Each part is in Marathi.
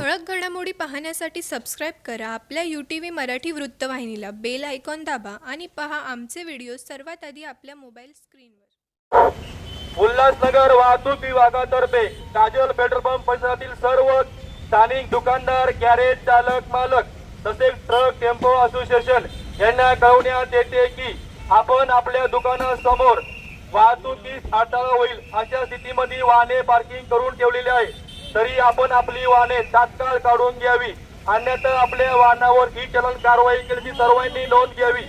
ठळक घडामोडी पाहण्यासाठी सबस्क्राईब करा. आपल्या यू टी व्ही मराठी वृत्तवाहिनीला बेल आयकॉन दाबा आणि पहा आमचे व्हिडिओ सर्वात आधी आपल्या मोबाईल स्क्रीनवर उल्हासनगर वाहतूक विभागातर्फे काजल पेट्रोल पंप परिसरातील सर्व स्थानिक दुकानदार गॅरेज चालक मालक तसेच ट्रक टेम्पो असोसिएशन यांना कळवण्यात येते की आपण आपल्या दुकानासमोर वाहतुकीस अडथळा होईल अशा स्थितीमध्ये वाहने पार्किंग करून ठेवलेली आहे. तरी आपण आपली वाहने तात्काळ काढून घ्यावी. अन्यथा आपल्या वाहनावर ही चलन कारवाई केल्याची सर्वांनी नोंद घ्यावी.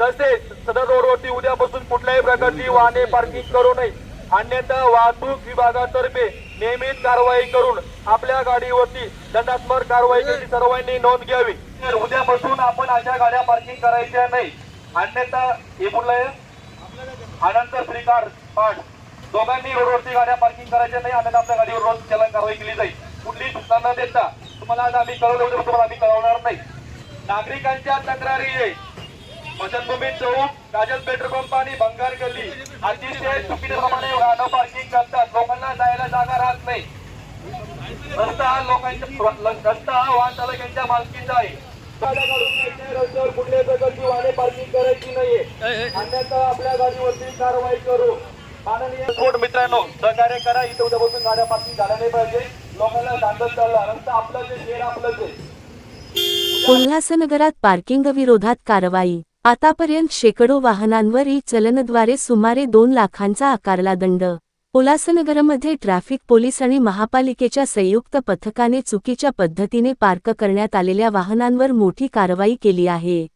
तसेच सदर रोडवरती उद्यापासून कुठल्याही प्रकारची वाहने पार्किंग करू नये. अन्यथा वाहतूक विभागातर्फे नियमित कारवाई करून आपल्या गाडीवरती दंडात्मक कारवाई केली सर्वांनी नोंद घ्यावी. तर उद्यापासून आपण अशा गाड्या पार्किंग करायच्या नाही. अन्यथा हे कुठलं अनंत श्रीकार पाठ. दोघांनी रोडवरती गाड्या पार्किंग करायच्या नाही आनंद आपल्या गाडीवर रोज चलन कारवाई केली जाईल. कुठली सूचना न देता तुम्हाला आज आम्ही कळवलं होतं तुम्हाला आम्ही कळवणार नाही. नागरिकांच्या तक्रारी आहे वसंतभूमी चौक काजल पेट्रोल पंप आणि भंगार गल्ली. अतिशय चुकीप्रमाणे वाहनं पार्किंग करतात. लोकांना जायला जागा राहत नाही. रस्ता हा लोकांच्या रस्ता हा वाहन चालकांच्या मालकीचा आहे गाड्या काढून घ्यायच्या, रस्त्यावर कुठल्याही प्रकारची वाहने पार्किंग करायची नाहीये अन्यथा आपल्या गाडीवरती कारवाई करू. माननीय कोण मित्रांनो सहकार्य करा. इथे उद्या बसून गाड्या पार्किंग झाल्या नाही पाहिजे. लोकांना दांडत चालला. रस्ता आपलं जे शेर आपलं जे उल्हासनगरात पार्किंग विरोधात कारवाई. आतापर्यंत शेकडो वाहनांवर ई चलनद्वारे सुमारे दोन लाखांचा आकारला दंड. उल्हासनगरमध्ये ट्रॅफिक पोलीस आणि महापालिकेच्या संयुक्त पथकाने चुकीच्या पद्धतीने पार्क करण्यात आलेल्या वाहनांवर मोठी कारवाई केली आहे.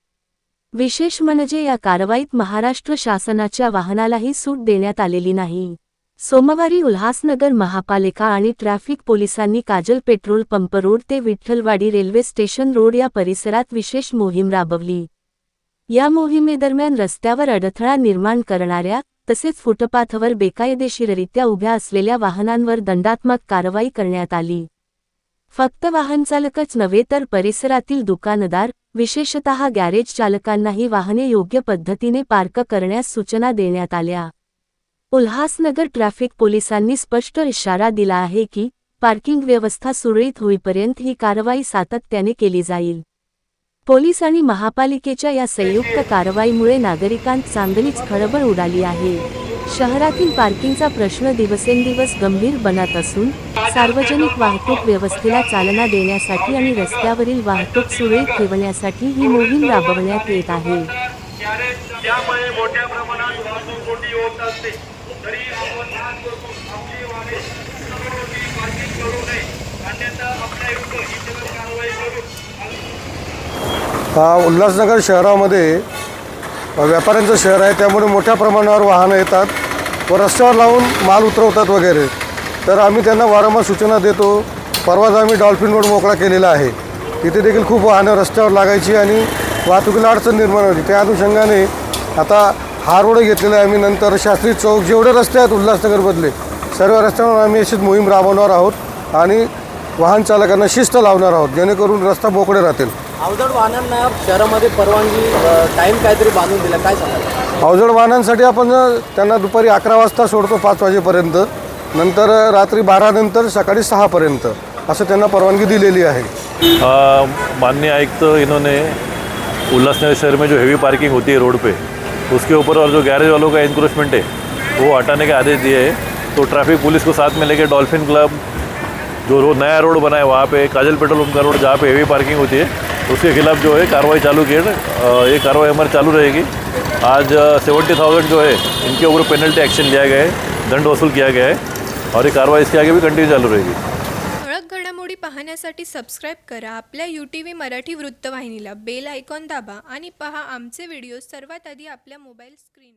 विशेष म्हणजे या कारवाईत महाराष्ट्र शासनाच्या वाहनालाही सूट देण्यात आलेली नाही. सोमवारी उल्हासनगर महापालिका आणि ट्रॅफिक पोलिसांनी काजल पेट्रोल पंप रोड ते विठ्ठलवाडी रेल्वे स्टेशन रोड या परिसरात विशेष मोहीम राबवली. या मोहिमेदरम्यान रस्त्यावर अडथळा निर्माण करणाऱ्या तसेच फुटपाथवर बेकायदेशीररित्या उभ्या असलेल्या वाहनांवर दंडात्मक कारवाई करण्यात आली. फक्त वाहनचालकच नव्हे तर परिसरातील दुकानदार विशेषतः गॅरेज चालकांनाही वाहने योग्य पद्धतीने पार्क करण्यास सूचना देण्यात आल्या. उल्हासनगर ट्रॅफिक पोलिसांनी स्पष्ट इशारा दिला आहे की पार्किंग व्यवस्था सुरळीत होईपर्यंत ही कारवाई सातत्याने केली जाईल. पोलीस आणि महापालिकेच्या या संयुक्त कारवाईमुळे नागरिकांत चांगलीच खळबळ उडाली आहे. शहरातील पार्किंगचा प्रश्न दिवसेंदिवस गंभीर बनत असून सार्वजनिक वाहतूक व्यवस्थेला चालना देण्यासाठी आणि रस्त्यावरील वाहतूक सुरळीत ठेवण्यासाठी ही मोहीम राबवण्यात येत आहे. उल्हासनगर शहरामध्ये व्यापाऱ्यांचं शहर आहे त्यामुळे मोठ्या प्रमाणावर वाहनं येतात व रस्त्यावर लावून माल उतरवतात वगैरे. तर आम्ही त्यांना वारंवार सूचना देतो. परवाच आम्ही डॉल्फिन रोड मोकळा केलेला आहे. तिथे देखील खूप वाहनं रस्त्यावर लागायची आणि वाहतुकीला अडचण निर्माण होती. त्या अनुषंगाने आता हा रोड घेतलेला आहे आम्ही. नंतर शास्त्री चौक जेवढे रस्ते आहेत उल्हासनगरमधले सर्व रस्त्यावर आम्ही अशीच मोहीम राबवणार आहोत आणि वाहन चालकांना शिस्त लावणार आहोत जेणेकरून रस्ता मोकळे राहतील. अवजड वाहनांना शहरामध्ये परवानगी टाइम काहीतरी बांधून दिला. काय सांगाल? अवजड वाहनांसाठी आपण त्यांना दुपारी अकरा वाजता सोडतो पाच वाजेपर्यंत. नंतर रात्री बारा नंतर सकाळी सहापर्यंत असं त्यांना परवानगी दिलेली आहे. माननीय आयुक्त इन्होंने उल्लासनगर शहर में जो हेवी पार्किंग होती है रोड पे उसके ऊपर और जो गैरेज वालों का इंक्रोचमेंट है वो हटाने के आदेश दिए हैं। तो ट्रैफिक पुलिस को साथ में लेके डॉल्फिन क्लब जो रो नया रोड बना है वहाँ पे काजल पेट्रोल पंप का रोड जहाँ पे हेवी पार्किंग होती है उसके खिलाफ जो है कार्रवाई चालू की है ये कार्रवाई हमारी चालू रहेगी। आज सेवेंटी थाउजेंड जो है इनके ऊपर पेनल्टी एक्शन लिया गया है दंड वसूल किया गया है और ये कार्रवाई इसके आगे भी कंटिन्यू चालू रहेगी। ठळक घडामोडी पाहण्यासाठी सबस्क्राईब करा. आपल्या यू टी व्ही मराठी वृत्तवाहिनीला बेल आयकॉन दाबा आणि पहा आमचे व्हिडिओ सर्वात आधी आपल्या मोबाईल स्क्रीन